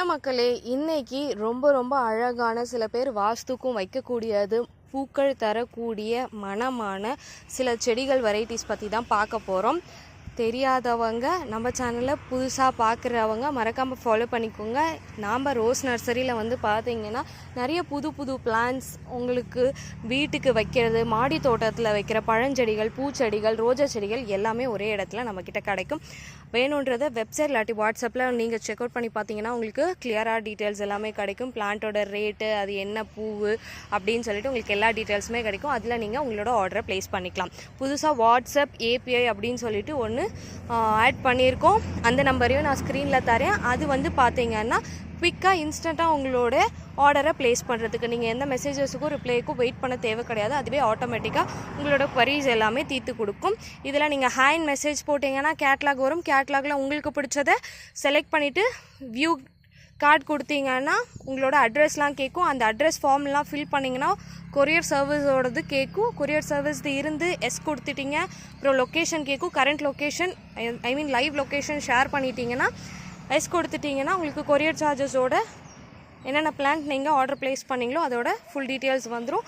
Hello மக்களே இன்னைக்கு ரொம்ப ரொம்ப அழகான சில பேர் வாஸ்துக்கும் வைக்கக்கூடியது பூக்கள் தரக்கூடிய மனமான சில செடிகள் வெரைட்டிஸ் பற்றி தான் பார்க்க போகிறோம் தெரியாதவங்க நம்ம சேனலில் புதுசாக பார்க்குறவங்க மறக்காமல் ஃபாலோ பண்ணிக்கோங்க. நாம் ரோஸ் நர்சரியில் வந்து பார்த்தீங்கன்னா நிறைய புது புது பிளான்ஸ் உங்களுக்கு வீட்டுக்கு வைக்கிறது மாடி தோட்டத்தில் வைக்கிற பழஞ்செடிகள் பூச்செடிகள் ரோஜா செடிகள் எல்லாமே ஒரே இடத்துல நம்மக்கிட்ட கிடைக்கும். வேணுன்றதை வெப்சைட் இல்லாட்டி வாட்ஸ்அப்பில் நீங்கள் செக் அவுட் பண்ணி பார்த்தீங்கன்னா உங்களுக்கு கிளியராக டீட்டெயில்ஸ் எல்லாமே கிடைக்கும். பிளான்ட்டோட ரேட்டு அது என்ன பூவு அப்படின்னு சொல்லிட்டு உங்களுக்கு எல்லா டீட்டெயில்ஸுமே கிடைக்கும். அதில் நீங்கள் உங்களோட ஆர்டரை ப்ளேஸ் பண்ணிக்கலாம். புதுசாக வாட்ஸ்அப் ஏபிஐ அப்படின்னு சொல்லிட்டு ஒன்று ஆட் பண்ணியிருக்கோம். அந்த நம்பரையும் நான் ஸ்க்ரீனில் தரேன். அது வந்து பார்த்தீங்கன்னா குவிக்காக இன்ஸ்டண்ட்டாக உங்களோட ஆர்டரை ப்ளேஸ் பண்ணுறதுக்கு நீங்கள் எந்த மெசேஜஸுக்கும் ரிப்ளைக்கும் வெயிட் பண்ண தேவை கிடையாது. அதுவே ஆட்டோமேட்டிக்காக உங்களோட குவரிஸ் எல்லாமே தீர்த்து கொடுக்கும். இதில் நீங்கள் ஹேண்ட் மெசேஜ் போட்டிங்கன்னா கேட்லாக் வரும். கேட்லாகில் உங்களுக்கு பிடிச்சதை செலக்ட் பண்ணிவிட்டு வியூ கார்டு கொடுத்தீங்கன்னா உங்களோட அட்ரஸ்லாம் கேட்கும். அந்த அட்ரஸ் ஃபார்ம்லாம் ஃபில் பண்ணிங்கன்னா கொரியர் சர்வீஸோடது கேட்கும். கொரியர் சர்வீஸ் இருந்து எஸ் கொடுத்துட்டீங்க. அப்புறம் லொக்கேஷன் கேட்கும். Current location I mean live location share பண்ணிட்டீங்கன்னா எஸ் கொடுத்துட்டீங்கன்னா உங்களுக்கு கொரியர் சார்ஜஸோட என்னென்ன பிளான் நீங்கள் ஆர்டர் ப்ளேஸ் பண்ணீங்களோ அதோட ஃபுல் டீட்டெயில்ஸ் வந்துடும்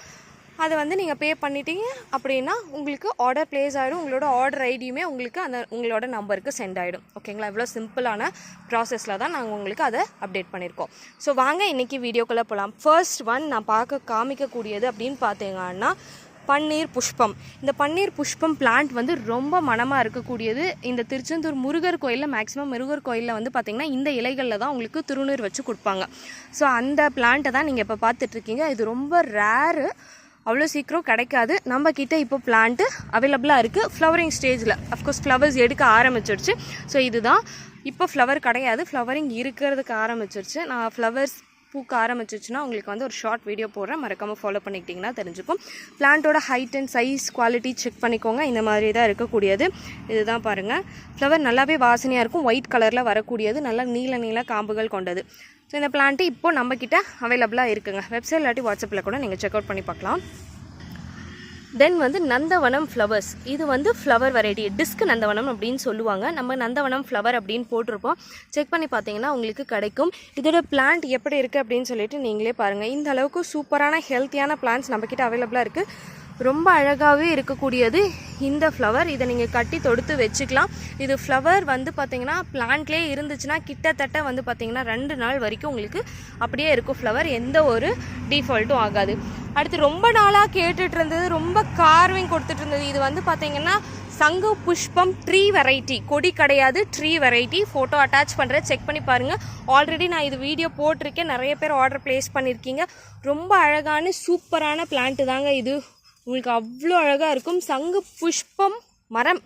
அதை வந்து நீங்கள் பே பண்ணிட்டீங்க அப்படின்னா உங்களுக்கு ஆர்டர் ப்ளேஸ் ஆகிடும் உங்களோட ஆர்டர் ஐடியுமே உங்களுக்கு அந்த உங்களோட நம்பருக்கு சென்ட் ஆகிடும் ஓகேங்களா இவ்வளோ சிம்பிளான ப்ராசஸில் தான் நாங்கள் உங்களுக்கு அதை அப்டேட் பண்ணியிருக்கோம் ஸோ வாங்க இன்றைக்கி வீடியோக்குள்ளே போகலாம் ஃபர்ஸ்ட் ஒன் நான் பார்க்க காமிக்கக்கூடியது அப்படின்னு பார்த்தீங்கன்னா பன்னீர் புஷ்பம். இந்த பன்னீர் புஷ்பம் பிளான்ட் வந்து ரொம்ப மனமாக இருக்கக்கூடியது. இந்த திருச்செந்தூர் முருகர் கோயிலில் மேக்ஸிமம் முருகர் கோயிலில் வந்து பார்த்திங்கன்னா இந்த இலைகளில் தான் உங்களுக்கு திருநீர் வச்சு கொடுப்பாங்க. ஸோ அந்த பிளான்ட்டை தான் நீங்கள் இப்போ பார்த்துட்ருக்கீங்க இது ரொம்ப ரேரு அவ்வளோ சீக்கிரம் கிடைக்காது. நம்ம கிட்டே இப்போ பிளான்ட்டு அவைலபிளாக இருக்குது ஃப்ளவரிங் ஸ்டேஜில் அஃப்கோர்ஸ் ஃப்ளவர்ஸ் எடுக்க ஆரம்பிச்சிருச்சு. ஸோ இதுதான். இப்போ ஃப்ளவர் கிடையாது. ஃப்ளவரிங் இருக்கிறதுக்கு ஆரம்பிச்சிருச்சு. நான் ஃப்ளவர்ஸ் பூக்க ஆரம்பிச்சிச்சுன்னா உங்களுக்கு வந்து ஒரு ஷார்ட் வீடியோ போடுறேன். மறக்காமல் ஃபாலோ பண்ணிக்கிட்டிங்கன்னா தெரிஞ்சுக்கும். பிளான்ட்டோட height and size quality check பண்ணிக்கோங்க. இந்த மாதிரி தான் இருக்கக்கூடியது. இதுதான் பாருங்கள் ஃப்ளவர் நல்லாவே வாசனையாக இருக்கும். ஒயிட் கலரில் வரக்கூடியது. நல்லா நீல நீள காம்புகள் கொண்டது. ஸோ இந்த பிளான்ட்டு இப்போ நம்மக்கிட்ட அவைலபிளாக இருக்குங்க. வெப்சைட் இல்லாட்டி வாட்ஸ்அப்பில் கூட நீங்கள் செக் அவுட் பண்ணி பார்க்கலாம். தென் வந்து நந்தவனம் ஃப்ளவர்ஸ் இது வந்து ஃப்ளவர் வெரைட்டி டிஸ்க் நந்தவனம் அப்படின்னு சொல்லுவாங்க. நம்ம நந்தவனம் ஃப்ளவர் அப்படின்னு போட்டிருப்போம். செக் பண்ணி பார்த்தீங்கன்னா உங்களுக்கு கிடைக்கும். இதோட பிளான்ட் எப்படி இருக்குது அப்படின்னு சொல்லிட்டு நீங்களே பாருங்கள் இந்த அளவுக்கு சூப்பரான ஹெல்த்தியான பிளான்ட்ஸ் நம்மக்கிட்ட அவைலபிளாக இருக்குது ரொம்ப அழகாகவே இருக்கக்கூடியது இந்த ஃப்ளவர் இதை நீங்கள் கட்டி தொடுத்து வச்சுக்கலாம். இது ஃப்ளவர் வந்து பார்த்திங்கன்னா பிளான்ட்லேயே இருந்துச்சுன்னா கிட்டத்தட்ட வந்து பார்த்திங்கன்னா ரெண்டு நாள் வரைக்கும் உங்களுக்கு அப்படியே இருக்கும் ஃப்ளவர் எந்த ஒரு டிஃபால்ட்டும் ஆகாது. அடுத்து ரொம்ப நாளாக கேட்டுட்டு இருந்தது ரொம்ப கார்விங் கொடுத்துட்டு இருந்தது. இது வந்து பார்த்தீங்கன்னா சங்கு புஷ்பம் ட்ரீ வெரைட்டி கொடி கிடையாது ட்ரீ வெரைட்டி ஃபோட்டோ அட்டாச் பண்ணுறேன் செக் பண்ணி பாருங்கள் ஆல்ரெடி நான் இது வீடியோ போட்டிருக்கேன். நிறைய பேர் ஆர்டர் ப்ளேஸ் பண்ணியிருக்கீங்க ரொம்ப அழகான சூப்பரான பிளான்ட்டு தாங்க இது. உங்களுக்கு அவ்வளோ அழகாக இருக்கும். சங்கு புஷ்பம் மரம்.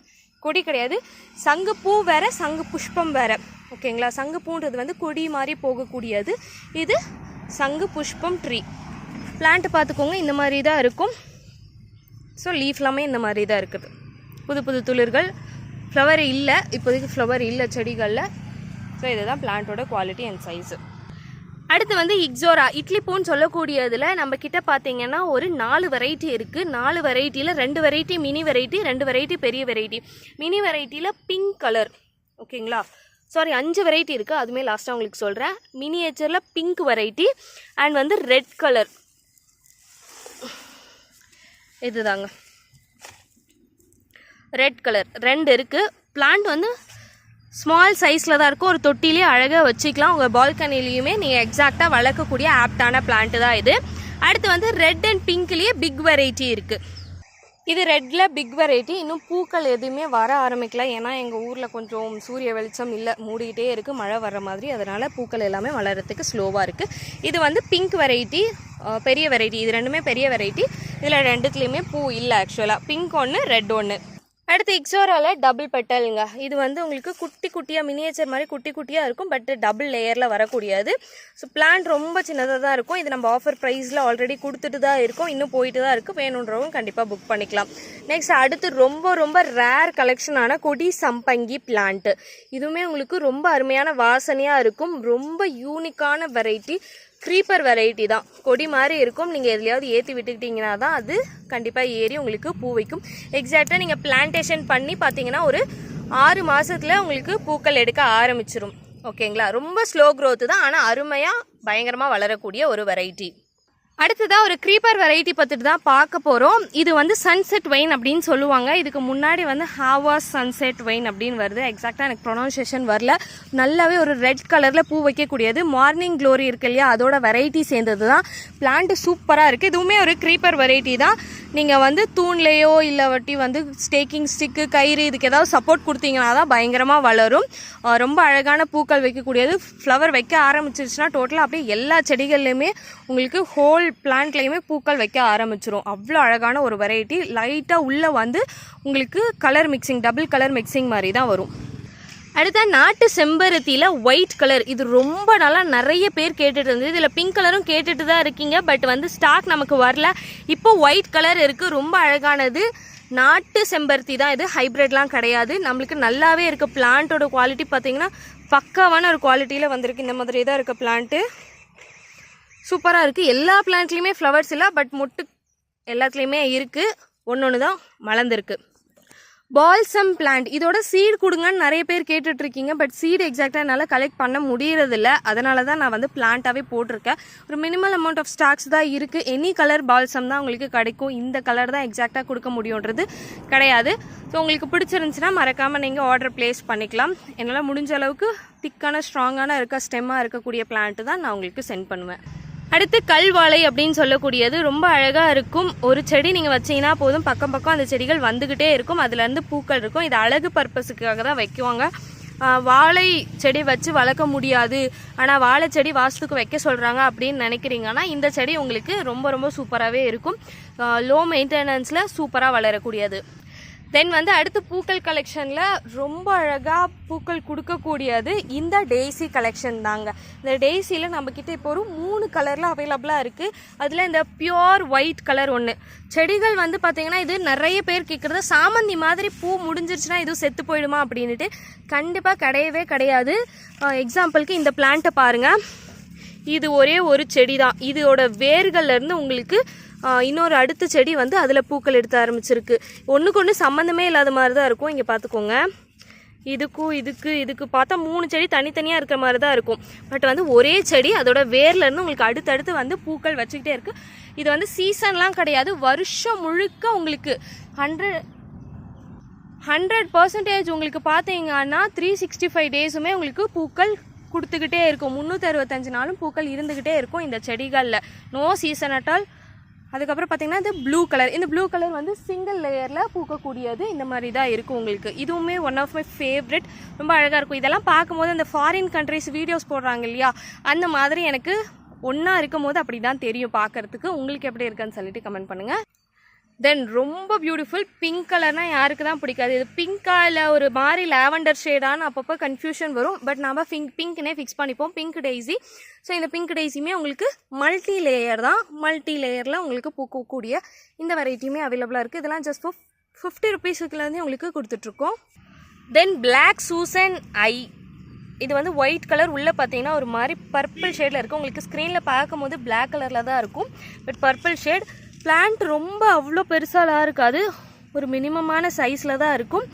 கொடி கிடையாது. சங்கு பூ வேறு சங்கு புஷ்பம் வேறு. ஓகேங்களா? சங்கு பூன்றது வந்து கொடி மாதிரி போகக்கூடியது. இது சங்கு புஷ்பம் ட்ரீ பிளான்ட் பார்த்துக்கோங்க இந்த மாதிரி தான் இருக்கும். ஸோ லீஃப் எல்லாமே இந்த மாதிரி தான் இருக்குது. புது புது துளிர்கள். ஃப்ளவர் இல்லை. இப்போதைக்கு ஃப்ளவர் இல்லை செடிகளில். ஸோ இதுதான் பிளான்ட்டோட குவாலிட்டி அண்ட் சைஸு அடுத்து வந்து இக்ஸோரா இட்லி பூன்னு சொல்லக்கூடியதில் நம்ம கிட்ட பார்த்தீங்கன்னா ஒரு நாலு வெரைட்டி இருக்குது நாலு வெரைட்டியில் ரெண்டு வெரைட்டி மினி வெரைட்டி ரெண்டு வெரைட்டி பெரிய வெரைட்டி மினி வெரைட்டியில் பிங்க் கலர் ஓகேங்களா? சாரி அஞ்சு வெரைட்டி இருக்குது அதுவுமே லாஸ்ட்டாக உங்களுக்கு சொல்கிறேன் மினியேச்சரில் பிங்க் வெரைட்டி அண்ட் வந்து ரெட் கலர் இதுதாங்க. ரெட் கலர் ரெண்டு இருக்குது பிளான்ட் வந்து ஸ்மால் சைஸில் தான் இருக்கும். ஒரு தொட்டிலே அழகாக வச்சுக்கலாம். உங்கள் பால்கனிலையுமே நீங்கள் எக்ஸாக்டாக வளர்க்கக்கூடிய ஆப்டான பிளான்ட்டு தான் இது. அடுத்து வந்து ரெட் அண்ட் பிங்க்லேயே பிக் வெரைட்டி இருக்குது இது ரெட்டில் பிக் வெரைட்டி இன்னும் பூக்கள் எதுவுமே வர ஆரம்பிக்கல. ஏன்னா எங்கள் ஊரில் கொஞ்சம் சூரிய வெளிச்சம் இல்லை மூடிக்கிட்டே இருக்குது மழை வர்ற மாதிரி. அதனால் பூக்கள் எல்லாமே வளர்கிறதுக்கு ஸ்லோவாக இருக்குது இது வந்து பிங்க் வெரைட்டி பெரிய வெரைட்டி இது ரெண்டுமே பெரிய வெரைட்டி இதில் ரெண்டுத்துலேயுமே பூ இல்லை ஆக்சுவலாக பிங்க் ஒன்று ரெட் ஒன்று அடுத்து இக்ஸோரால டபுள் பெட்டலுங்க இது வந்து உங்களுக்கு குட்டி குட்டியாக மினியேச்சர் மாதிரி குட்டி குட்டியாக இருக்கும் பட் டபுள் லேயரில் வரக்கூடியது. ஸோ பிளான் ரொம்ப சின்னதாக தான் இருக்கும். இது நம்ம ஆஃபர் ப்ரைஸில் ஆல்ரெடி கொடுத்துட்டு தான் இருக்கும். இன்னும் போயிட்டு தான் இருக்குது வேணுன்றவங்க கண்டிப்பாக புக் பண்ணிக்கலாம். நெக்ஸ்ட் அடுத்து ரொம்ப ரொம்ப ரேர் கலெக்ஷனான கொடி சம்பங்கி பிளான்ட்டு இதுவுமே உங்களுக்கு ரொம்ப அருமையான வாசனையாக இருக்கும். ரொம்ப யூனிக்கான வெரைட்டி க்ரீப்பர் வெரைட்டி தான். கொடி மாதிரி இருக்கும். நீங்கள் எதுலையாவது ஏற்றி விட்டுக்கிட்டிங்கன்னா தான் அது கண்டிப்பாக ஏறி உங்களுக்கு பூ வைக்கும். எக்ஸாக்டாக நீங்கள் பிளான்டேஷன் பண்ணி பார்த்தீங்கன்னா ஒரு ஆறு மாதத்தில் உங்களுக்கு பூக்கள் எடுக்க ஆரம்பிச்சிரும். ஓகேங்களா ரொம்ப ஸ்லோ க்ரோத்து தான். ஆனால் அருமையாக பயங்கரமாக வளரக்கூடிய ஒரு வெரைட்டி அடுத்ததாக ஒரு க்ரீப்பர் வெரைட்டி பார்த்துட்டு தான் பார்க்க போகிறோம் இது வந்து சன்செட் வைன் அப்படின்னு சொல்லுவாங்க. இதுக்கு முன்னாடி வந்து ஹாவாஸ் சன்செட் வைன் அப்படின்னு வருது. எக்ஸாக்டாக எனக்கு ப்ரொனவுன்சியேஷன் வரல. நல்லாவே ஒரு ரெட் கலரில் பூ வைக்கக்கூடியது. மார்னிங் க்ளோரி இருக்கு இல்லையா? அதோட வெரைட்டி சேர்ந்தது தான் பிளான்ட்டு சூப்பராக இருக்குது இதுவுமே ஒரு க்ரீப்பர் வெரைட்டி தான். நீங்கள் வந்து தூண்லேயோ இல்லை வட்டி வந்து ஸ்டேக்கிங் ஸ்டிக்கு கயிறு இதுக்கு ஏதாவது சப்போர்ட் கொடுத்தீங்கன்னா தான் பயங்கரமாக வளரும். ரொம்ப அழகான பூக்கள் வைக்கக்கூடியது. ஃப்ளவர் வைக்க ஆரம்பிச்சிருச்சுன்னா டோட்டலாக அப்படியே எல்லா செடிகள்லையுமே உங்களுக்கு ஹோல் பிளான்ட்லேயுமே பூக்கள் வைக்க ஆரம்பிச்சிரும். அவ்வளோ அழகான ஒரு வெரைட்டி லைட்டாக உள்ளே வந்து உங்களுக்கு colour mixing double colour mixing மாதிரி தான் வரும். அடுத்த நாட்டு செம்பருத்தியில் ஒயிட் கலர் இது ரொம்ப நாளாக நிறைய பேர் கேட்டுட்டு இருந்தது. இதில் பிங்க் கலரும் கேட்டுட்டு தான் இருக்கீங்க. பட் வந்து ஸ்டாக் நமக்கு வரல. இப்போ ஒயிட் கலர் இருக்குது ரொம்ப அழகானது. நாட்டு செம்பருத்தி தான் இது. ஹைப்ரிட்லாம் கிடையாது. நம்மளுக்கு நல்லாவே இருக்குது பிளான்ட்டோட குவாலிட்டி பார்த்திங்கன்னா பக்காவான ஒரு குவாலிட்டியில் வந்திருக்கு. இந்த மாதிரி தான் இருக்க பிளான்ட்டு சூப்பராக இருக்குது எல்லா பிளான்ட்லேயுமே ஃப்ளவர்ஸ் இல்லை பட் மொட்டு எல்லாத்துலேயுமே இருக்குது ஒன்று ஒன்று தான் மலர்ந்துருக்கு. பால்சம் பிளான்ட் இதோட சீடு கொடுங்கன்னு நிறைய பேர் கேட்டுட்ருக்கீங்க பட் சீடு எக்ஸாக்டாக என்னால் கலெக்ட் பண்ண முடியறதில்ல. அதனால தான் நான் வந்து பிளான்ட்டாகவே போட்டிருக்கேன். ஒரு மினிமல் அமௌண்ட் ஆஃப் ஸ்டாக்ஸ் தான் இருக்குது எனி கலர் பால்சம் தான் உங்களுக்கு கிடைக்கும். இந்த கலர் தான் எக்ஸாக்டாக கொடுக்க முடியுன்றது கிடையாது. ஸோ உங்களுக்கு பிடிச்சிருந்துச்சுன்னா மறக்காமல் நீங்கள் ஆர்டர் ப்ளேஸ் பண்ணிக்கலாம். என்னால் முடிஞ்ச அளவுக்கு திக்கான ஸ்ட்ராங்கான இருக்க ஸ்டெம்மாக இருக்கக்கூடிய பிளான்ட்டு தான் நான் உங்களுக்கு சென்ட் பண்ணுவேன். அடுத்து கல்வாழை அப்படின்னு சொல்லக்கூடியது. ரொம்ப அழகாக இருக்கும். ஒரு செடி நீங்கள் வச்சீங்கன்னா போதும். பக்கம் பக்கம் அந்த செடிகள் வந்துக்கிட்டே இருக்கும். அதுலேருந்து பூக்கள் இருக்கும். இது அழகு பர்பஸுக்காக தான் வைக்குவாங்க. வாழை செடி வச்சு வளர்க்க முடியாது. ஆனால் வாழை செடி வாஸ்துக்கு வைக்க சொல்கிறாங்க அப்படின்னு நினைக்கிறீங்கன்னா இந்த செடி உங்களுக்கு ரொம்ப ரொம்ப சூப்பராகவே இருக்கும். லோ மெயின்டெனன்ஸில் சூப்பராக வளரக்கூடியது. தென் வந்து அடுத்து பூக்கள் கலெக்ஷனில் ரொம்ப அழகாக பூக்கள் கொடுக்கக்கூடியது இந்த டெய்ஸி கலெக்ஷன் தாங்க. இந்த டெய்ஸியில் நம்மக்கிட்ட இப்போ ஒரு மூணு கலரில் அவைலபிளாக இருக்குது அதில் இந்த பியோர் ஒயிட் கலர் ஒன்று செடிகள் வந்து பார்த்திங்கன்னா இது நிறைய பேர் கேட்குறது சாமந்தி மாதிரி பூ முடிஞ்சிருச்சுன்னா இதுவும் செத்து போயிடுமா அப்படின்ட்டு கண்டிப்பாக கிடையவே கிடையாது. எக்ஸாம்பிளுக்கு இந்த பிளான்ட்டை பாருங்கள் இது ஒரே ஒரு செடி தான் இதோட வேர்கள்லேருந்து உங்களுக்கு இன்னொரு அடுத்த செடி வந்து அதில் பூக்கள் எடுத்து ஆரம்பிச்சிருக்கு. ஒன்றுக்கு ஒன்று சம்மந்தமே இல்லாத மாதிரி தான் இருக்கும். இங்கே பார்த்துக்கோங்க இதுக்கும் இதுக்கு இதுக்கு பார்த்தா மூணு செடி தனித்தனியாக இருக்கிற மாதிரி தான் இருக்கும். பட் வந்து ஒரே செடி அதோட வேர்லேருந்து உங்களுக்கு அடுத்தடுத்து வந்து பூக்கள் வச்சுக்கிட்டே இருக்குது இது வந்து சீசன்லாம் கிடையாது. வருஷம் முழுக்க உங்களுக்கு ஹண்ட்ரட் ஹண்ட்ரட் பர்சன்டேஜ் உங்களுக்கு பார்த்தீங்கன்னா த்ரீ சிக்ஸ்டி ஃபைவ் டேஸுமே உங்களுக்கு பூக்கள் கொடுத்துக்கிட்டே இருக்கும். முந்நூற்றி அறுபத்தஞ்சு நாளும் பூக்கள் இருந்துக்கிட்டே இருக்கும் இந்த செடிகளில். நோ சீசன் அட்டால் அதுக்கப்புறம் பார்த்தீங்கன்னா இது ப்ளூ கலர் இந்த ப்ளூ கலர் வந்து சிங்கிள் லேயரில் பூக்கக்கூடியது இந்த மாதிரி தான் இருக்கும் உங்களுக்கு. இதுவுமே ஒன் ஆஃப் மை ஃபேவரட் ரொம்ப அழகாக இருக்கும். இதெல்லாம் பார்க்கும்போது அந்த ஃபாரின் கண்ட்ரிஸ் வீடியோஸ் போடுறாங்க இல்லையா? அந்த மாதிரி எனக்கு ஒன்றா இருக்கும் போது அப்படி தான் தெரியும் பார்க்கறதுக்கு. உங்களுக்கு எப்படி இருக்குன்னு சொல்லிட்டு கமெண்ட் பண்ணுங்கள் தென் ரொம்ப பியூட்டிஃபுல் பிங்க் கலர்னால் யாருக்கு தான் பிடிக்காது. இது பிங்க்கா இல்லை ஒரு மாதிரி லாவெண்டர் ஷேடான்னு அப்பப்போ கன்ஃபியூஷன் வரும். பட் நம்ம பிங்க் பிங்க்னே ஃபிக்ஸ் பண்ணிப்போம். பிங்க் டெய்ஸி ஸோ இந்த பிங்க் டெய்ஸியுமே உங்களுக்கு மல்டி லேயர் தான். மல்டி லேயரில் உங்களுக்கு பூக்கக்கூடிய இந்த வெரைட்டியுமே அவைலபிளாக இருக்குது இதெல்லாம் ஜஸ்ட் ஃபார் ஃபிஃப்டி ருபீஸுக்குலேருந்தே உங்களுக்கு கொடுத்துட்ருக்கோம். தென் பிளாக் சூசன் ஐ இது வந்து ஒயிட் கலர் உள்ளே பார்த்தீங்கன்னா ஒரு மாதிரி பர்பிள் ஷேடில் இருக்கும் உங்களுக்கு ஸ்க்ரீனில் பார்க்கும்போது பிளாக் கலரில் தான் இருக்கும். பட் பர்பிள் ஷேட் பிளான்ட் ரொம்ப அவ்வளோ பெருசாலாம் இருக்காது. ஒரு மினிமமான சைஸில் தான் இருக்கும்.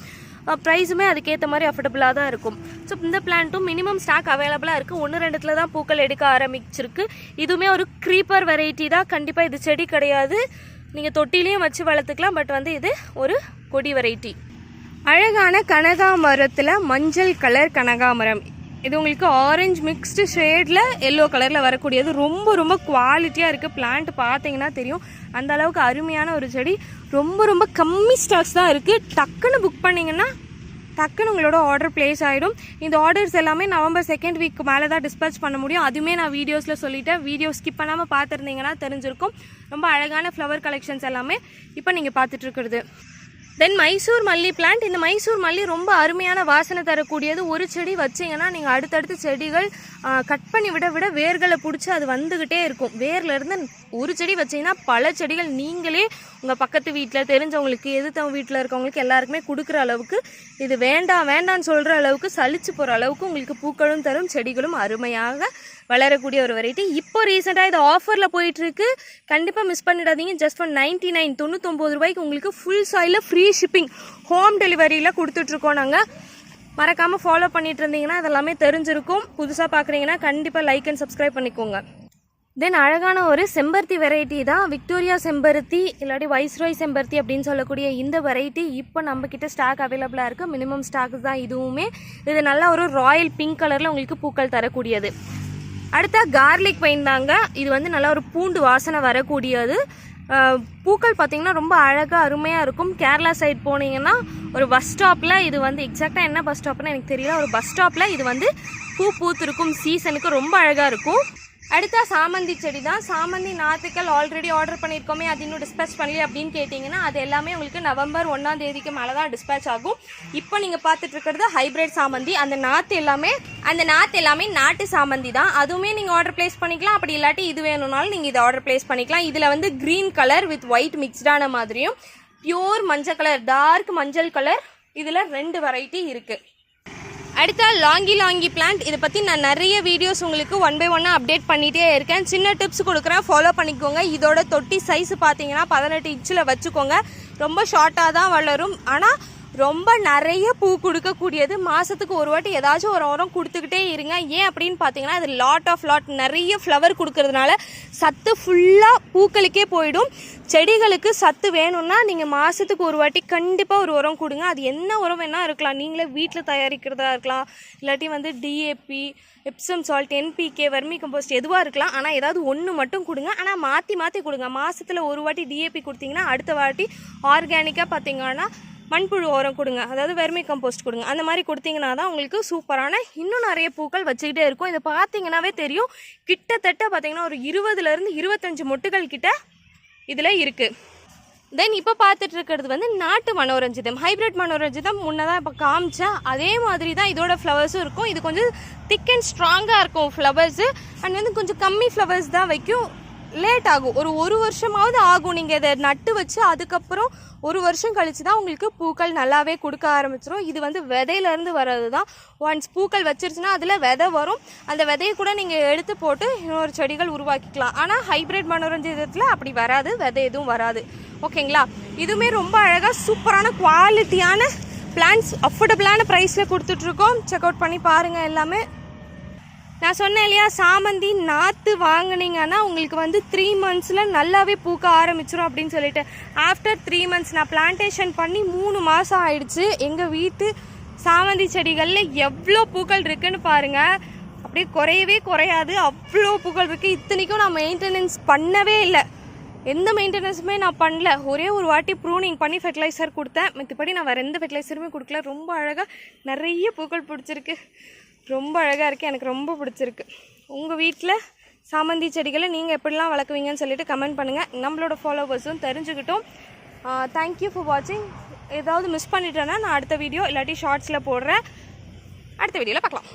ப்ரைஸுமே அதுக்கேற்ற மாதிரி அஃபோர்டபுளாக தான் இருக்கும். ஸோ இந்த பிளான்ட்டும் மினிமம் ஸ்டாக் அவைலபிளாக இருக்குது ஒன்று ரெண்டுத்துல தான் பூக்கள் எடுக்க ஆரம்பிச்சிருக்கு. இதுவுமே ஒரு க்ரீப்பர் வெரைட்டி தான். கண்டிப்பாக இது செடி கிடையாது. நீங்கள் தொட்டிலையும் வச்சு வளர்த்துக்கலாம். பட் வந்து இது ஒரு கொடி வெரைட்டி அழகான கனகாமரத்தில் மஞ்சள் கலர் கனகாமரம். இது உங்களுக்கு ஆரஞ்சு மிக்ஸ்டு ஷேடில் எல்லோ கலரில் வரக்கூடியது. ரொம்ப ரொம்ப குவாலிட்டியாக இருக்குது பிளான்ட் பார்த்தீங்கன்னா தெரியும். அந்த அளவுக்கு அருமையான ஒரு செடி. ரொம்ப ரொம்ப கம்மி ஸ்டாக்ஸ் தான் இருக்குது டக்குன்னு புக் பண்ணிங்கன்னா டக்குன்னு உங்களோட ஆர்டர் பிளேஸ் ஆகிடும் இந்த ஆர்டர்ஸ் எல்லாமே நவம்பர் செகண்ட் வீக் மேலே தான் டிஸ்பேச் பண்ண முடியும். அதுவுமே நான் வீடியோஸில் சொல்லிட்டேன். வீடியோ ஸ்கிப் பண்ணாமல் பார்த்துருந்தீங்கன்னா தெரிஞ்சிருக்கும். ரொம்ப அழகான ஃப்ளவர் கலெக்ஷன்ஸ் எல்லாமே இப்போ நீங்கள் பார்த்துட்ருக்கிறது தென் மைசூர் மல்லி பிளான்ட் இந்த மைசூர் மல்லி ரொம்ப அருமையான வாசனை தரக்கூடியது. ஒரு செடி வச்சீங்கன்னா நீங்கள் அடுத்தடுத்து செடிகள் கட் பண்ணி விட விட வேர்களை பிடிச்சி அது வந்துக்கிட்டே இருக்கும். வேர்லேருந்து ஒரு செடி வச்சீங்கன்னா பல செடிகள் நீங்களே உங்கள் பக்கத்து வீட்டில் தெரிஞ்சவங்களுக்கு எதிர்த்தவங்க வீட்டில் இருக்கவங்களுக்கு எல்லாருக்குமே கொடுக்குற அளவுக்கு இது வேண்டாம் வேண்டாம்னு சொல்கிற அளவுக்கு சளிச்சு போகிற அளவுக்கு உங்களுக்கு பூக்களும் தரும் செடிகளும் அருமையாக வளரக்கூடிய ஒரு வெரைட்டி இப்போ ரீசெண்டாக இது ஆஃபரில் போயிட்டுருக்கு. கண்டிப்பாக மிஸ் பண்ணிடாதீங்க. ஜஸ்ட் ஃபார் நைன்ட்டி நைன் தொண்ணூத்தொம்பது ரூபாய்க்கு உங்களுக்கு full soil free shipping home டெலிவரியில் கொடுத்துட்ருக்கோம் நாங்கள் மறக்காமல் ஃபாலோ பண்ணிட்டு இருந்தீங்கன்னா அதெல்லாமே தெரிஞ்சிருக்கும். புதுசாக பார்க்குறீங்கன்னா கண்டிப்பாக லைக் அண்ட் சப்ஸ்கிரைப் பண்ணிக்கோங்க. தென் அழகான ஒரு செம்பருத்தி வெரைட்டி தான் விக்டோரியா செம்பருத்தி இல்லாட்டி வைஸ்ராய் செம்பருத்தி அப்படின்னு சொல்லக்கூடிய இந்த வெரைட்டி இப்போ நம்மக்கிட்ட ஸ்டாக் அவைலபிளாக இருக்குது மினிமம் ஸ்டாக் தான் இதுவுமே. இது நல்லா ஒரு ராயல் பிங்க் கலரில் உங்களுக்கு பூக்கள் தரக்கூடியது. அடுத்த கார்லிக் பெயின் தாங்க. இது வந்து நல்லா ஒரு பூண்டு வாசனை வரக்கூடியது. பூக்கள் பார்த்திங்கன்னா ரொம்ப அழகாக அருமையாக இருக்கும். கேரளா சைட் போனீங்கன்னா ஒரு பஸ் ஸ்டாப்பில் இது வந்து எக்ஸாக்டாக என்ன பஸ் ஸ்டாப்னு எனக்கு தெரியல. ஒரு பஸ் ஸ்டாப்பில் இது வந்து பூ பூத்திருக்கும். சீசனுக்கு ரொம்ப அழகாக இருக்கும். அடுத்தா சாமந்தி செடி தான் சாமந்தி நாற்றுக்கள் ஆல்ரெடி ஆர்டர் பண்ணியிருக்கோமே அது இன்னும் டிஸ்பேச் பண்ணல அப்படின்னு கேட்டிங்கன்னா அது எல்லாமே உங்களுக்கு நவம்பர் ஒன்றாம் தேதிக்கு மேலே தான் டிஸ்பேச் ஆகும். இப்போ நீங்கள் பார்த்துட்டு இருக்கிறது ஹைபிரிட் சாமந்தி. அந்த நாற்று எல்லாமே அந்த நாற்று எல்லாமே நாட்டு சாமந்தி தான் அதுவுமே நீங்கள் ஆர்டர் ப்ளேஸ் பண்ணிக்கலாம். அப்படி இல்லாட்டி இது வேணும்னாலும் நீங்கள் இதை ஆர்டர் ப்ளேஸ் பண்ணிக்கலாம். இதில் வந்து க்ரீன் கலர் வித் ஒயிட் மிக்ஸ்டான மாதிரியும் பியூர் மஞ்சள் கலர் டார்க் மஞ்சள் கலர் இதில் ரெண்டு வெரைட்டி இருக்குது அடுத்த லாங்கி லாங்கி பிளான்ட் இதை பற்றி நான் நிறைய வீடியோஸ் உங்களுக்கு ஒன் பை ஒன்னாக அப்டேட் பண்ணிகிட்டே இருக்கேன். சின்ன டிப்ஸ் கொடுக்குறேன். ஃபாலோ பண்ணிக்கோங்க. இதோட தொட்டி சைஸ் பார்த்தீங்கன்னா பதினெட்டு இன்ச்சில் வச்சுக்கோங்க. ரொம்ப ஷார்ட்டாக தான் வளரும். ஆனால் ரொம்ப நிறைய பூ கொடுக்கக்கூடியது. மாதத்துக்கு ஒரு வாட்டி ஏதாச்சும் ஒரு உரம் கொடுத்துக்கிட்டே இருங்க. ஏன் அப்படின்னு பார்த்தீங்கன்னா அது லாட் ஆஃப் லாட் நிறைய ஃப்ளவர் கொடுக்கறதுனால சத்து ஃபுல்லாக பூக்களுக்கே போயிடும். செடிகளுக்கு சத்து வேணும்னா நீங்கள் மாதத்துக்கு ஒரு வாட்டி கண்டிப்பாக ஒரு உரம் கொடுங்க. அது என்ன உரம் வேணால் இருக்கலாம். நீங்களே வீட்டில் தயாரிக்கிறதா இருக்கலாம். இல்லாட்டி வந்து DAP Epsom salt NPK vermicompost எதுவாக இருக்கலாம். ஆனால் ஏதாவது ஒன்று மட்டும் கொடுங்க. ஆனால் மாற்றி மாற்றி கொடுங்க. மாதத்தில் ஒரு வாட்டி டிஏபி கொடுத்தீங்கன்னா அடுத்த வாட்டி ஆர்கானிக்காக பார்த்தீங்கன்னா மண்புழு உரம் கொடுங்க. அதாவது வெர்மி கம்போஸ்ட் கொடுங்க. அந்த மாதிரி கொடுத்தீங்கன்னா தான் உங்களுக்கு சூப்பரான இன்னும் நிறைய பூக்கள் வச்சுக்கிட்டே இருக்கும். இதை பார்த்தீங்கன்னாவே தெரியும். கிட்டத்தட்ட பார்த்தீங்கன்னா ஒரு இருபதுலேருந்து இருபத்தஞ்சு மொட்டுகள் கிட்ட இதில் இருக்குது தென் இப்போ பார்த்துட்டு இருக்கிறது வந்து நாட்டு மனோரஞ்சிதம். ஹைபிரிட் மனோரஞ்சிதம் முன்னதான் இப்போ காமிச்சேன். அதே மாதிரி தான் இதோட ஃப்ளவர்ஸும் இருக்கும். இது கொஞ்சம் திக் அண்ட் ஸ்ட்ராங்காக இருக்கும் ஃப்ளவர்ஸு அண்ட் வந்து கொஞ்சம் கம்மி ஃப்ளவர்ஸ் தான் வைக்கும். லேட் ஆகும். ஒரு ஒரு வருஷமாவது ஆகும். நீங்கள் இதை நட்டு வச்சு அதுக்கப்புறம் ஒரு வருஷம் கழித்து தான் உங்களுக்கு பூக்கள் நல்லாவே கொடுக்க ஆரம்பிச்சிடும் இது வந்து விதையிலேருந்து வர்றது தான் ஒன்ஸ் பூக்கள் வச்சிருச்சுன்னா அதில் விதை வரும். அந்த விதையை கூட நீங்கள் எடுத்து போட்டு இன்னொரு செடிகள் உருவாக்கிக்கலாம். ஆனால் ஹைபிரிட் மனோரஞ்சத்தில் அப்படி வராது. விதை எதுவும் வராது. ஓகேங்களா? இதுவுமே ரொம்ப அழகாக சூப்பரான குவாலிட்டியான பிளான்ஸ் அஃபோர்டபுளான ப்ரைஸில் கொடுத்துட்ருக்கோம் செக் அவுட் பண்ணி பாருங்கள் எல்லாமே. நான் சொன்னேன் இல்லையா சாமந்தி நாற்று வாங்கினீங்கன்னா உங்களுக்கு வந்து த்ரீ மந்த்ஸில் நல்லாவே பூக்க ஆரம்பிச்சிடும் அப்படின்னு சொல்லிட்டு. ஆஃப்டர் த்ரீ மந்த்ஸ் நான் பிளான்டேஷன் பண்ணி மூணு மாதம் ஆயிடுச்சு. எங்கள் வீட்டு சாமந்தி செடிகளில் எவ்வளோ பூக்கள் இருக்குன்னு பாருங்கள் அப்படியே குறையவே குறையாது. அவ்வளோ பூக்கள் இருக்குது இத்தனைக்கும் நான் மெயின்டெனன்ஸ் பண்ணவே இல்லை. எந்த மெயின்டெனன்ஸுமே நான் பண்ணல. ஒரே ஒரு வாட்டி ப்ரூனிங் பண்ணி ஃபெர்டிலைசர் கொடுத்தேன். மற்றபடி நான் வேறு எந்த ஃபெர்டிலைசருமே கொடுக்கல. ரொம்ப அழகாக நிறைய பூக்கள் பிடிச்சிருக்கு. ரொம்ப அழகாக இருக்குது எனக்கு ரொம்ப பிடிச்சிருக்கு. உங்கள் வீட்டில் சாமந்தி செடிகளை நீங்கள் எப்படிலாம் வளர்க்குவீங்கன்னு சொல்லிட்டு கமெண்ட் பண்ணுங்கள் நம்மளோட ஃபாலோவர்ஸும் தெரிஞ்சுக்கிட்டோம். தேங்க்யூ ஃபார் வாட்சிங் ஏதாவது மிஸ் பண்ணிட்டேன்னா நான் அடுத்த வீடியோ இல்லாட்டி ஷார்ட்ஸில் போடுறேன். அடுத்த வீடியோவில் பார்க்கலாம்.